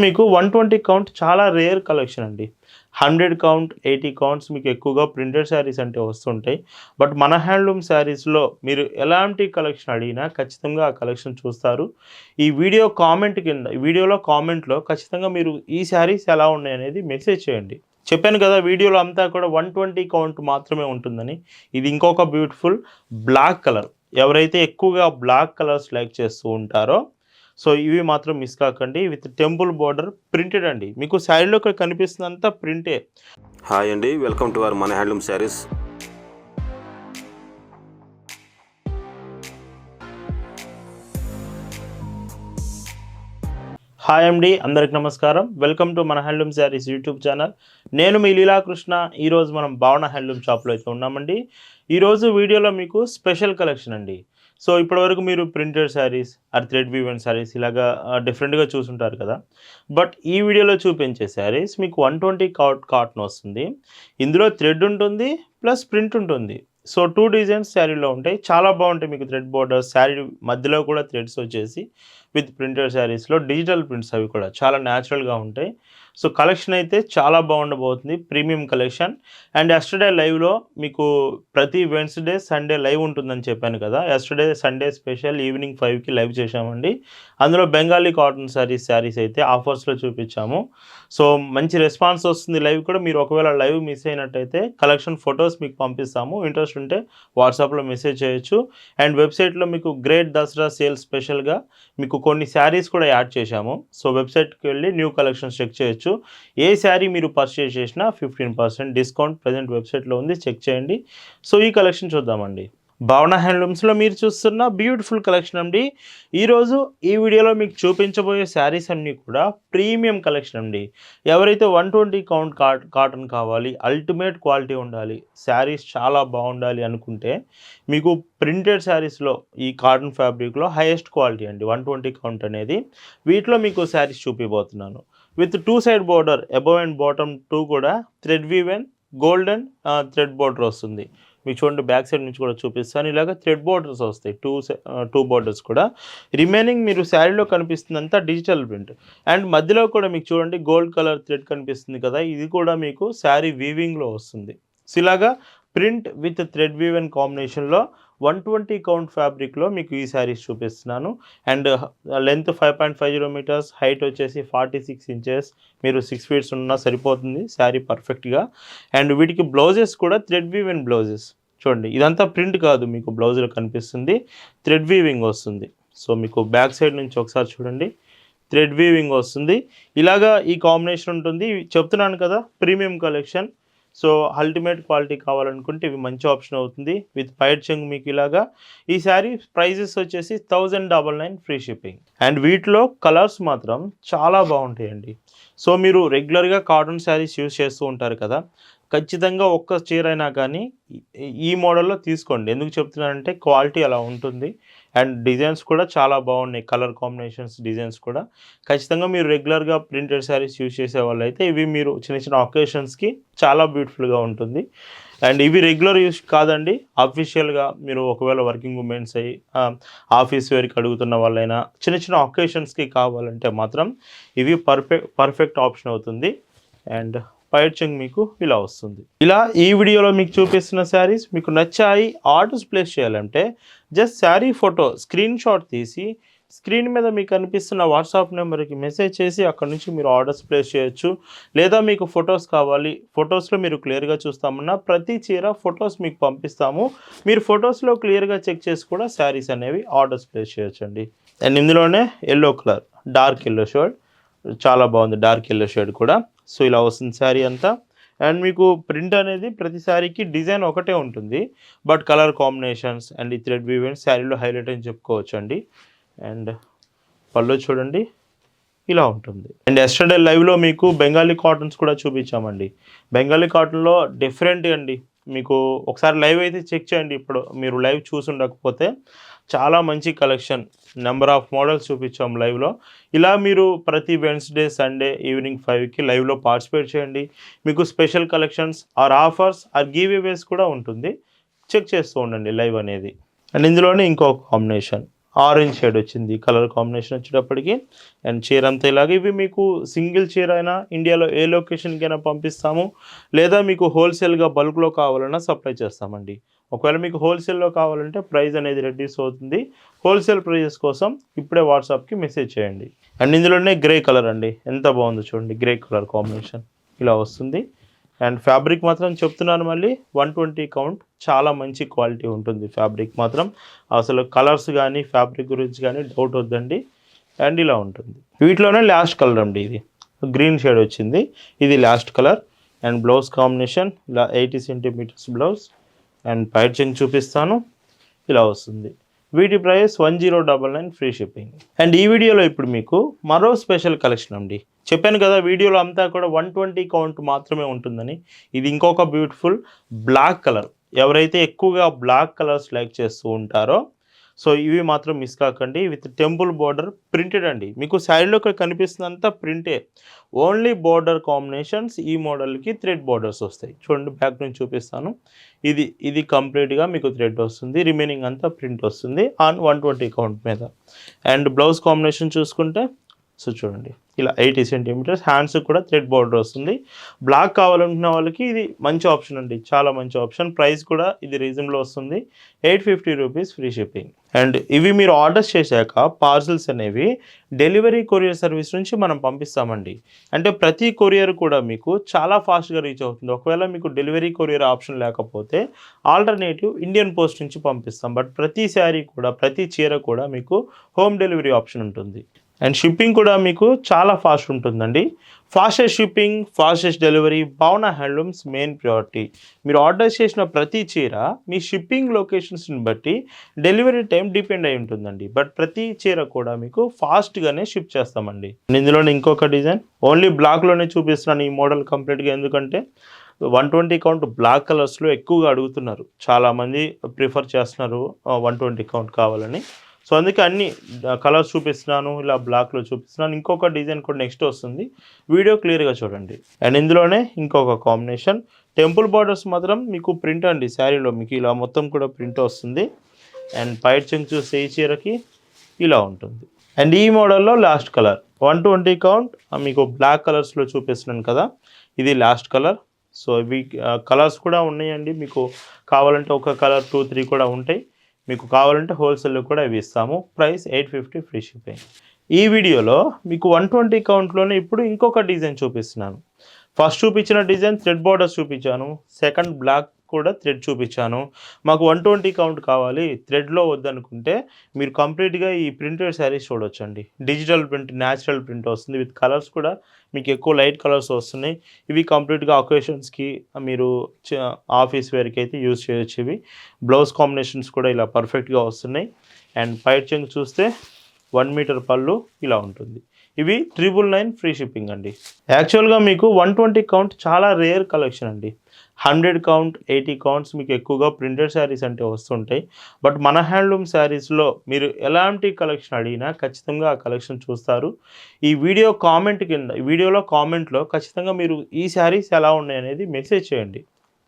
మీకు one twenty count చాలా rare collection అండి. హండ్రెడ్ కౌంట్ ఎయిటీ కౌంట్స్ మీకు ఎక్కువగా ప్రింటెడ్ శారీస్ అంటే వస్తుంటాయి. బట్ మన హ్యాండ్లూమ్ శారీస్లో మీరు ఎలాంటి కలెక్షన్ అడిగినా ఖచ్చితంగా ఆ కలెక్షన్ చూస్తారు. ఈ వీడియో కామెంట్ కింద ఈ వీడియోలో కామెంట్లో ఖచ్చితంగా మీరు ఈ శారీస్ ఎలా ఉన్నాయి అనేది మెసేజ్ చేయండి. చెప్పాను కదా వీడియోలో అంతా కూడా వన్ ట్వంటీ కౌంట్ మాత్రమే ఉంటుందని. ఇది ఇంకొక బ్యూటిఫుల్ బ్లాక్ కలర్ ఎవరైతే ఎక్కువగా బ్లాక్ కలర్స్ లైక్ చేస్తూ ఉంటారో సో ఇవి మాత్రం మిస్ కాకండి. విత్ టెంపుల్ బార్డర్ ప్రింటెడ్ అండి. మీకు సైడ్లో ఇక్కడ కనిపిస్తుందంతా ప్రింటే. హాయ్ అండి. వెల్కమ్ టు అవర్ మన హ్యాండ్లూమ్ శారీస్. హాయ్ అండి. అందరికి నమస్కారం. వెల్కమ్ టు మన హ్యాండ్లూమ్ శారీస్ యూట్యూబ్ ఛానల్. నేను మీ లీలాకృష్ణ. ఈరోజు మనం భావన హ్యాండ్లూమ్ షాప్లో అయితే ఉన్నామండి. ఈరోజు వీడియోలో మీకు స్పెషల్ కలెక్షన్ అండి. సో ఇప్పటివరకు మీరు printed saris or thread woven saris ఇలాగా డిఫరెంట్గా చూసుంటారు కదా. బట్ ఈ వీడియోలో చూపించే శారీస్ మీకు వన్ ట్వంటీ కాట్ కాటన్ వస్తుంది. ఇందులో థ్రెడ్ ఉంటుంది ప్లస్ ప్రింట్ ఉంటుంది. సో టూ డిజైన్స్ శారీలో ఉంటాయి. చాలా బాగుంటాయి మీకు థ్రెడ్ బోర్డర్స్ శారీ మధ్యలో కూడా థ్రెడ్స్ వచ్చేసి విత్ ప్రింటెడ్ శారీస్లో డిజిటల్ ప్రింట్స్ అవి కూడా చాలా న్యాచురల్గా ఉంటాయి. సో కలెక్షన్ అయితే చాలా బాగుండబోతుంది ప్రీమియం కలెక్షన్. అండ్ ఎస్టర్డే లైవ్లో మీకు ప్రతి వెన్స్డే సండే లైవ్ ఉంటుందని చెప్పాను కదా. ఎస్టర్డే సండే స్పెషల్ ఈవినింగ్ ఫైవ్కి లైవ్ చేశామండి. అందులో బెంగాలీ కాటన్ శారీస్ శారీస్ అయితే ఆఫర్స్లో చూపించాము. సో మంచి రెస్పాన్స్ వస్తుంది లైవ్ కూడా. మీరు ఒకవేళ లైవ్ మిస్ అయినట్టయితే కలెక్షన్ ఫొటోస్ మీకు పంపిస్తాము. ఇంట్రెస్ట్ ఉంటే వాట్సాప్లో మెసేజ్ చేయొచ్చు. అండ్ వెబ్సైట్లో మీకు గ్రేట్ దసరా సేల్ స్పెషల్గా మీకు కొన్ని శారీస్ కూడా యాడ్ చేశాము. సో వెబ్సైట్కి వెళ్ళి న్యూ కలెక్షన్స్ చెక్ చేయొచ్చు. ఏ శారీ మీరు పర్చేస్ చేసినా ఫిఫ్టీన్ పర్సెంట్ డిస్కౌంట్ ప్రజెంట్ వెబ్సైట్లో ఉంది. చెక్ చేయండి. సో ఈ కలెక్షన్ చూద్దామండి. భావన హ్యాండ్లూమ్స్లో మీరు చూస్తున్న బ్యూటిఫుల్ కలెక్షన్ అండి. ఈరోజు ఈ వీడియోలో మీకు చూపించబోయే శారీస్ అన్నీ కూడా ప్రీమియం కలెక్షన్ అండి. ఎవరైతే వన్ ట్వంటీ కౌంట్ కాటన్ కావాలి అల్టిమేట్ క్వాలిటీ ఉండాలి శారీస్ చాలా బాగుండాలి అనుకుంటే మీకు ప్రింటెడ్ శారీస్లో ఈ కాటన్ ఫ్యాబ్రిక్లో హైయెస్ట్ క్వాలిటీ అండి. వన్ ట్వంటీ కౌంట్ అనేది. వీటిలో మీకు saris చూపిపోతున్నాను with two side border above and bottom two కూడా thread woven golden thread border వస్తుంది. మీకు చూడండి బ్యాక్ సైడ్ నుంచి కూడా చూపిస్తాను. ఇలాగ థ్రెడ్ బోర్డర్స్ వస్తాయి టూ టూ బోర్డర్స్ కూడా. రిమైనింగ్ మీరు శారీలో కనిపిస్తుందంతా డిజిటల్ ప్రింట్. అండ్ మధ్యలో కూడా మీకు చూడండి గోల్డ్ కలర్ థ్రెడ్ కనిపిస్తుంది కదా ఇది కూడా మీకు శారీ వీవింగ్లో వస్తుంది. సో ఇలాగా ప్రింట్ విత్ థ్రెడ్ వీవెన్ కాంబినేషన్లో వన్ ట్వంటీ కౌంట్ ఫ్యాబ్రిక్లో మీకు ఈ శారీస్ చూపిస్తున్నాను. And length five point five zero metres height వచ్చేసి ఫార్టీ సిక్స్ ఇంచెస్. మీరు సిక్స్ ఫీట్స్ ఉన్నా సరిపోతుంది శారీ పర్ఫెక్ట్గా. అండ్ వీటికి బ్లౌజెస్ కూడా థ్రెడ్ వీవెన్ బ్లౌజెస్. చూడండి ఇదంతా ప్రింట్ కాదు మీకు బ్లౌజ్లో కనిపిస్తుంది. థ్రెడ్ వీవింగ్ వస్తుంది. సో మీకు బ్యాక్ సైడ్ నుంచి ఒకసారి చూడండి. థ్రెడ్ వీవింగ్ వస్తుంది. ఇలాగా ఈ కాంబినేషన్ ఉంటుంది. చెప్తున్నాను కదా premium collection. So ultimate quality కావాలనుకుంటే ఇవి మంచి ఆప్షన్ అవుతుంది. విత్ పైట్ చెంగ్ మీకు ఇలాగా. ఈ శారీ ప్రైజెస్ వచ్చేసి thousand double nine free shipping and వీటిలో కలర్స్ మాత్రం చాలా బాగుంటాయండి. సో మీరు రెగ్యులర్గా కాటన్ శారీస్ యూస్ చేస్తూ ఉంటారు కదా. ఖచ్చితంగా ఒక్క చీర అయినా కానీ ఈ మోడల్లో తీసుకోండి. ఎందుకు చెప్తున్నానంటే క్వాలిటీ అలా ఉంటుంది. అండ్ డిజైన్స్ కూడా చాలా బాగున్నాయి. కలర్ కాంబినేషన్స్ డిజైన్స్ కూడా. ఖచ్చితంగా మీరు రెగ్యులర్గా ప్రింటెడ్ శారీస్ యూజ్ చేసే వాళ్ళు అయితే ఇవి మీరు చిన్న చిన్న ఒకేషన్స్కి చాలా బ్యూటిఫుల్గా ఉంటుంది. అండ్ ఇవి రెగ్యులర్ యూస్ కాదండి. అఫీషియల్గా మీరు ఒకవేళ వర్కింగ్ ఉమెన్స్ అయ్యి ఆఫీస్ వేర్కి అడుగుతున్న వాళ్ళైనా చిన్న చిన్న ఒకేషన్స్కి కావాలంటే మాత్రం ఇవి పర్ఫెక్ట్ పర్ఫెక్ట్ ఆప్షన్ అవుతుంది. అండ్ పైడ్చింగ్ మీకు ఇలా వస్తుంది. ఇలా ఈ వీడియోలో మీకు చూపిస్తున్న శారీస్ మీకు నచ్చాయి ఆర్డర్స్ ప్లేస్ చేయాలంటే just sari photo screenshot తీసి స్క్రీన్ మీద మీకు కనిపిస్తున్న వాట్సాప్ నెంబర్కి మెసేజ్ చేసి అక్కడ నుంచి మీరు ఆర్డర్స్ ప్లేస్ చేయొచ్చు. లేదా మీకు ఫొటోస్ కావాలి ఫొటోస్లో మీరు క్లియర్గా చూస్తామన్నా ప్రతి చీర ఫొటోస్ మీకు పంపిస్తాము. మీరు ఫొటోస్లో క్లియర్గా చెక్ చేసి కూడా శారీస్ అనేవి ఆర్డర్స్ ప్లేస్ చేయొచ్చండి. అండ్ ఇందులోనే yellow colour dark yellow shade చాలా బాగుంది డార్క్ ఎల్లో షేడ్ కూడా. సో ఇలా వస్తుంది శారీ అంతా. అండ్ మీకు ప్రింట్ అనేది ప్రతిసారికి డిజైన్ ఒకటే ఉంటుంది. బట్ కలర్ కాంబినేషన్స్ అండ్ ఈ థ్రెడ్ వీవెంట్ శారీలో హైలైట్ అని చెప్పుకోవచ్చు అండి అండ్ పళ్ళు చూడండి. ఇలా ఉంటుంది. అండ్ ఎస్టర్డే లైవ్లో మీకు బెంగాలీ కాటన్స్ కూడా చూపించామండి. బెంగాలీ కాటన్లో డిఫరెంట్ అండి. మీకు ఒకసారి లైవ్ అయితే చెక్ చేయండి. ఇప్పుడు మీరు లైవ్ చూసి ఉండకపోతే చాలా మంచి కలెక్షన్ నెంబర్ ఆఫ్ మోడల్స్ చూపించాం లైవ్లో ఇలా మీరు ప్రతి వెన్స్డే సండే ఈవినింగ్ ఫైవ్కి లైవ్లో పార్టిసిపేట్ చేయండి. మీకు special collections or offers or giveaways కూడా ఉంటుంది. చెక్ చేస్తూ ఉండండి లైవ్ అనేది. అండ్ ఇందులోనే ఇంకో కాంబినేషన్ ఆరెంజ్ షేడ్ వచ్చింది. కలర్ కాంబినేషన్ వచ్చేటప్పటికి. అండ్ చీర అంతా ఇలాగే. ఇవి మీకు సింగిల్ చీర అయినా ఇండియాలో ఏ లొకేషన్కైనా పంపిస్తాము. లేదా మీకు హోల్సేల్గా బల్క్లో కావాలన్నా సప్లై చేస్తామండి. ఒకవేళ మీకు హోల్సేల్లో కావాలంటే ప్రైస్ అనేది రెడ్యూస్ అవుతుంది. హోల్సేల్ ప్రైజెస్ కోసం ఇప్పుడే వాట్సాప్కి మెసేజ్ చేయండి. అండ్ ఇందులోనే గ్రే కలర్ అండి. ఎంత బాగుందో చూడండి. గ్రే కలర్ కాంబినేషన్ ఇలా వస్తుంది. అండ్ ఫ్యాబ్రిక్ మాత్రం చెప్తున్నాను మళ్ళీ వన్ ట్వంటీ కౌంట్ చాలా మంచి క్వాలిటీ ఉంటుంది ఫ్యాబ్రిక్ మాత్రం. అసలు కలర్స్ కానీ ఫ్యాబ్రిక్ గురించి కానీ డౌట్ వద్దండి. అండ్ ఇలా ఉంటుంది. వీటిలోనే లాస్ట్ కలర్ అండి ఇది. గ్రీన్ షేడ్ వచ్చింది. ఇది last colour and blouse combination ఇలా ఎయిటీ సెంటీమీటర్స్ బ్లౌజ్ అండ్ పైచింగ్ చూపిస్తాను. ఇలా వస్తుంది. వీటి price one zero double nine free shipping. And ఈ వీడియోలో ఇప్పుడు మీకు మరో స్పెషల్ కలెక్షన్ అండి. చెప్పాను కదా వీడియోలో అంతా కూడా వన్ ట్వంటీ కౌంట్ మాత్రమే ఉంటుందని. ఇది ఇంకొక బ్యూటిఫుల్ బ్లాక్ కలర్. ఎవరైతే ఎక్కువగా బ్లాక్ కలర్స్ లైక్ చేస్తూ ఉంటారో సో ఇవి మాత్రం మిస్ కాకండి. విత్ టెంపుల్ బార్డర్ ప్రింటెడ్ అండి. మీకు సైడ్లో కనిపిస్తుందంతా ప్రింటే. ఓన్లీ బార్డర్ కాంబినేషన్స్ ఈ మోడల్కి థ్రెడ్ బార్డర్స్ వస్తాయి. చూడండి బ్యాక్ నుంచి చూపిస్తాను. ఇది ఇది కంప్లీట్గా మీకు థ్రెడ్ వస్తుంది. రిమైనింగ్ అంతా ప్రింట్ వస్తుంది ఆన్ వన్ ట్వంటీ కౌంట్ మీద. అండ్ బ్లౌజ్ కాంబినేషన్ చూసుకుంటే సో చూడండి. ఇలా ఎయిటీ సెంటీమీటర్స్ హ్యాండ్స్ కూడా థ్రెడ్ బార్డర్ వస్తుంది. బ్లాక్ కావాలనుకున్న వాళ్ళకి ఇది మంచి ఆప్షన్ అండి. చాలా మంచి ఆప్షన్. ప్రైస్ కూడా ఇది రీజన్లో వస్తుంది. Eight fifty rupees free shipping. And ఇవి మీరు ఆర్డర్స్ చేశాక పార్సల్స్ అనేవి డెలివరీ కొరియర్ సర్వీస్ నుంచి మనం పంపిస్తామండి. అంటే ప్రతి కొరియర్ కూడా మీకు చాలా ఫాస్ట్గా రీచ్ అవుతుంది. ఒకవేళ మీకు డెలివరీ కొరియర్ ఆప్షన్ లేకపోతే ఆల్టర్నేటివ్ ఇండియన్ పోస్ట్ నుంచి పంపిస్తాం. బట్ ప్రతి శారీ కూడా ప్రతి చీర కూడా మీకు హోమ్ డెలివరీ ఆప్షన్ ఉంటుంది. అండ్ షిప్పింగ్ కూడా మీకు చాలా ఫాస్ట్ ఉంటుందండి. Fastest shipping fastest delivery Bhavana handlooms main priority మీరు ఆర్డర్ చేసిన ప్రతి చీర మీ షిప్పింగ్ లొకేషన్స్ని బట్టి డెలివరీ టైం డిపెండ్ అయి ఉంటుందండి. బట్ ప్రతి చీర కూడా మీకు ఫాస్ట్గానే షిప్ చేస్తామండి. ఇందులోనే ఇంకొక డిజైన్ ఓన్లీ బ్లాక్లోనే చూపిస్తున్నాను ఈ మోడల్ కంప్లీట్గా ఎందుకంటే వన్ ట్వంటీ కౌంట్ బ్లాక్ కలర్స్లో ఎక్కువగా అడుగుతున్నారు. చాలామంది ప్రిఫర్ చేస్తున్నారు వన్ ట్వంటీ కౌంట్ కావాలని. సో అందుకే అన్ని కలర్స్ చూపిస్తున్నాను ఇలా బ్లాక్లో చూపిస్తున్నాను. ఇంకొక డిజైన్ కూడా నెక్స్ట్ వస్తుంది. వీడియో క్లియర్గా చూడండి. అండ్ ఇందులోనే ఇంకొక కాంబినేషన్ టెంపుల్ బార్డర్స్ మాత్రం మీకు ప్రింట్ అండి. శారీలో మీకు ఇలా మొత్తం కూడా ప్రింట్ వస్తుంది. అండ్ పైట్ చెంగ్ చూస్తే ఈ చీరకి ఇలా ఉంటుంది. అండ్ ఈ మోడల్లో last colour one twenty count మీకు బ్లాక్ కలర్స్లో చూపిస్తున్నాను కదా. ఇది లాస్ట్ కలర్ సో ఇవి కలర్స్ కూడా ఉన్నాయండి. మీకు కావాలంటే ఒక కలర్ టూ త్రీ కూడా ఉంటాయి. మీకు కావాలంటే హోల్సేల్లో కూడా ఇవి ఇస్తాము. Price eight fifty free shipping ఈ వీడియోలో మీకు వన్ ట్వంటీ కౌంట్లోనే ఇప్పుడు ఇంకొక డిజైన్ చూపిస్తున్నాను. ఫస్ట్ చూపించిన డిజైన్ థ్రెడ్ బార్డర్స్ చూపించాను. సెకండ్ బ్లాక్ కూడా థ్రెడ్ చూపించాను. మాకు వన్ ట్వంటీ కౌంట్ కావాలి. థ్రెడ్లో వద్దనుకుంటే మీరు కంప్లీట్గా ఈ ప్రింటెడ్ శారీస్ చూడొచ్చండి. డిజిటల్ ప్రింట్ న్యాచురల్ ప్రింట్ వస్తుంది. విత్ కలర్స్ కూడా మీకు ఎక్కువ లైట్ కలర్స్ వస్తున్నాయి. ఇవి కంప్లీట్గా అకేషన్స్కి మీరు చ- ఆఫీస్ వేర్కి అయితే యూజ్ చేయొచ్చు ఇవి. బ్లౌజ్ కాంబినేషన్స్ కూడా ఇలా పర్ఫెక్ట్గా వస్తున్నాయి. అండ్ పైట్ చెంగు చూస్తే వన్ మీటర్ పళ్ళు ఇలా ఉంటుంది. ఇవి ట్రిపుల్ నైన్ ఫ్రీ షిప్పింగ్ అండి. యాక్చువల్గా మీకు వన్ ట్వంటీ కౌంట్ చాలా రేర్ కలెక్షన్ అండి. హండ్రెడ్ కౌంట్ ఎయిటీ కౌంట్స్ మీకు ఎక్కువగా ప్రింటెడ్ శారీస్ అంటే వస్తుంటాయి. బట్ మన హ్యాండ్లూమ్ శారీస్లో మీరు ఎలాంటి కలెక్షన్ అడిగినా ఖచ్చితంగా ఆ కలెక్షన్ చూస్తారు. ఈ వీడియో కామెంట్ కింద వీడియోలో కామెంట్లో ఖచ్చితంగా మీరు ఈ శారీస్ ఎలా ఉన్నాయి అనేది మెసేజ్ చేయండి.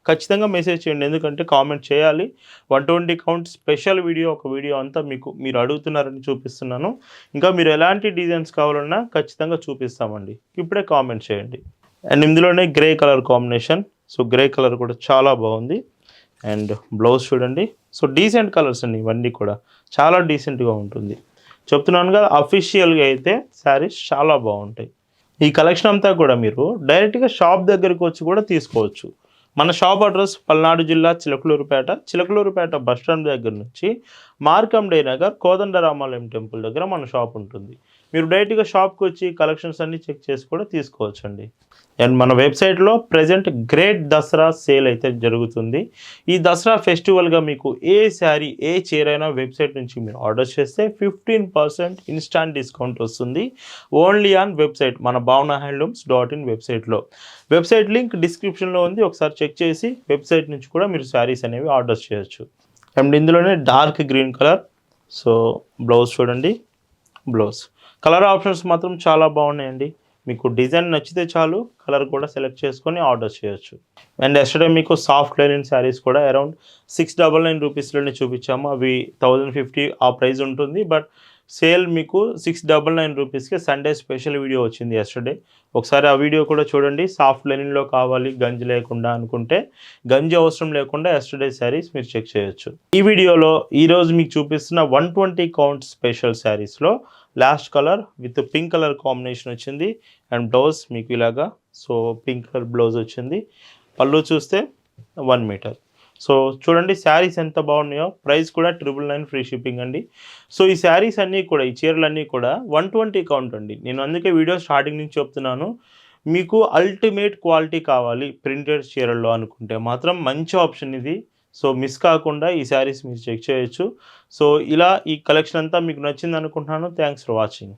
ఖచ్చితంగా మెసేజ్ చేయండి. ఎందుకంటే కామెంట్ చేయాలి. One twenty count special video ఒక వీడియో అంతా మీకు మీరు అడుగుతున్నారని చూపిస్తున్నాను. ఇంకా మీరు ఎలాంటి డిజైన్స్ కావాలన్నా ఖచ్చితంగా చూపిస్తామండి. ఇప్పుడే కామెంట్ చేయండి. అండ్ ఇందులోనే grey colour combination. So grey colour కూడా చాలా బాగుంది. అండ్ బ్లౌజ్ చూడండి. సో డీసెంట్ కలర్స్ అండి ఇవన్నీ కూడా. చాలా డీసెంట్గా ఉంటుంది. చెప్తున్నాను కదా అఫీషియల్గా అయితే శారీస్ చాలా బాగుంటాయి. ఈ కలెక్షన్ అంతా కూడా మీరు డైరెక్ట్గా షాప్ దగ్గరికి వచ్చి కూడా తీసుకోవచ్చు. మన షాప్ అడ్రస్ పల్నాడు జిల్లా చిలకలూరుపేట. చిలకలూరుపేట బస్ స్టాండ్ దగ్గర నుంచి మార్కండే నగర్ కోదండరామాలయం టెంపుల్ దగ్గర మన షాప్ ఉంటుంది. మీరు డైరెక్ట్గా షాప్కి వచ్చి కలెక్షన్స్ అన్నీ చెక్ చేసి కూడా తీసుకోవచ్చండి. అండ్ మన వెబ్సైట్లో ప్రజెంట్ గ్రేట్ దసరా సేల్ అయితే జరుగుతుంది. ఈ దసరా ఫెస్టివల్గా మీకు ఏ శారీ ఏ చీర అయినా వెబ్సైట్ నుంచి మీరు ఆర్డర్ చేస్తే ఫిఫ్టీన్ పర్సెంట్ ఇన్స్టాంట్ డిస్కౌంట్ వస్తుంది. ఓన్లీ ఆన్ వెబ్సైట్ మన భావన హ్యాండ్లూమ్స్ డాట్ ఇన్ వెబ్సైట్లో. వెబ్సైట్ లింక్ డిస్క్రిప్షన్లో ఉంది. ఒకసారి చెక్ చేసి వెబ్సైట్ నుంచి కూడా మీరు శారీస్ అనేవి ఆర్డర్ చేయొచ్చు. అండ్ ఇందులోనే dark green colour so blouse చూడండి బ్లౌజ్. కలర్ ఆప్షన్స్ మాత్రం చాలా బాగున్నాయండి. మీకు డిజైన్ నచ్చితే చాలు కలర్ కూడా సెలెక్ట్ చేసుకొని ఆర్డర్ చేయొచ్చు. అండ్ ఎస్టర్డే మీకు సాఫ్ట్ లైనిన్ శారీస్ కూడా అరౌండ్ సిక్స్ డబల్ నైన్ రూపీస్లోనే చూపించాము. అవి థౌజండ్ ఫిఫ్టీ ఆ ప్రైస్ ఉంటుంది. బట్ సేల్ మీకు సిక్స్ డబల్ నైన్ రూపీస్కి సండే స్పెషల్ వీడియో వచ్చింది ఎస్టర్డే ఒకసారి ఆ వీడియో కూడా చూడండి. సాఫ్ట్ లెనిన్లో కావాలి గంజి లేకుండా అనుకుంటే గంజి అవసరం లేకుండా ఎస్టర్డే శారీస్ మీరు చెక్ చేయొచ్చు. ఈ వీడియోలో ఈరోజు మీకు చూపిస్తున్న వన్ ట్వంటీ కౌంట్ స్పెషల్ శారీస్లో last colour with pink colour combination వచ్చింది. అండ్ బ్లౌజ్ మీకు ఇలాగా సో పింక్ కలర్ బ్లౌజ్ వచ్చింది. పళ్ళు చూస్తే వన్ మీటర్ సో చూడండి శారీస్ ఎంత బాగున్నాయో. ప్రైస్ కూడా ట్రిపుల్ నైన్ ఫ్రీ షిప్పింగ్ అండి. సో ఈ శారీస్ అన్నీ కూడా ఈ చీరలన్నీ కూడా వన్ ట్వంటీ కౌంట్ అండి. నేను అందుకే వీడియో స్టార్టింగ్ నుంచి చెప్తున్నాను. మీకు అల్టిమేట్ క్వాలిటీ కావాలి ప్రింటెడ్ చీరల్లో అనుకుంటే మాత్రం మంచి ఆప్షన్ ఇది. సో మిస్ కాకుండా ఈ శారీస్ మీరు చెక్ చేయొచ్చు. సో ఇలా ఈ కలెక్షన్ అంతా మీకు నచ్చింది అనుకుంటున్నాను. Thanks for watching.